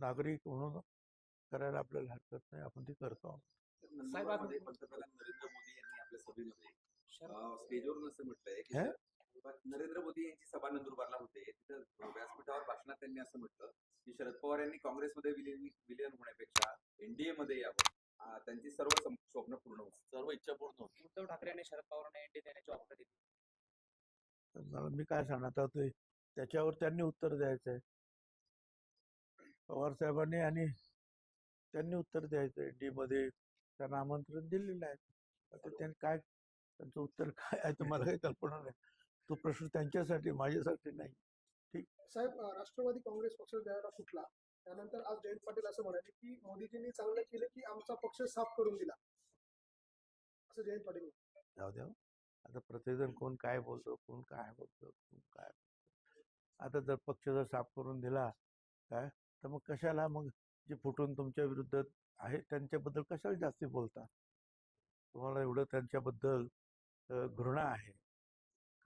नागरिक म्हणून करायला आपल्याला हरकत नाही. आपण ती करतो नंदुरबारमध्ये पंतप्रधान नरेंद्र मोदी यांनी आपल्या सभेमध्ये स्टेजवरून असं म्हटलंय की हे? नरेंद्र मोदी यांची सभा नंदुरबारला होते. तिथं व्यासपीठावर भाषणात त्यांनी असं म्हटलं की शरद पवार यांनी काँग्रेसमध्ये विलीन विलीन होण्यापेक्षा एनडीए मध्ये यावं. त्यांची सर्व स्वप्न पूर्ण होतील. सर्व इच्छा पूर्ण होतील. उद्धव ठाकरे आणि शरद पवारांना एनडी देण्याची ऑफर दिली. मी काय सांगणार? त्याच्यावर त्यांनी उत्तर द्यायचं आहे पवार साहेबांनी आणि त्यांनी उत्तर द्यायचं आहे डी मध्ये त्यांना आमंत्रण दिलेलं आहे. आता त्यांनी काय त्यांचं उत्तर काय आहे तर मला काही कल्पना नाही. तो प्रश्न त्यांच्यासाठी माझ्यासाठी नाही. साहेब अं, राष्ट्रवादी काँग्रेस पक्ष ज्यावेळेला फुटला त्यानंतर आज जयंत पाटील असं म्हणाले की मोदीजींनी चांगलं केलं की आमचा पक्ष साफ करून दिला. असं जयंत पाटील. जाऊ द्या हो. आता प्रत्येकजण कोण काय बोलतो कोण काय बोलतो कोण काय बोलतो. आता जर पक्ष जर साफ करून दिला काय? तर मग कशाला मग जे फुटून तुमच्या विरुद्ध आहे त्यांच्याबद्दल कशाला जास्ती बोलता? तुम्हाला एवढं त्यांच्याबद्दल घृणा आहे.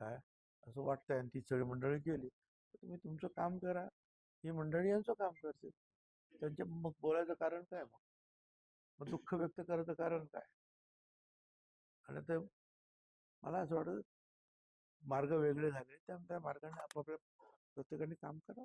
काय? असं वाटतंय आणि ती सगळी मंडळी गेली. तर तुम्ही तुमचं काम करा. ही मंडळी यांचं काम करते. त्यांच्या मग बोलायचं कारण काय मग? मग दुःख व्यक्त करायचं कारण काय? आणि ते मला असं वाटतं मार्ग वेगळे झाले. त्यामुळे त्या मार्गाने आपापल्या प्रत्येकाने काम करा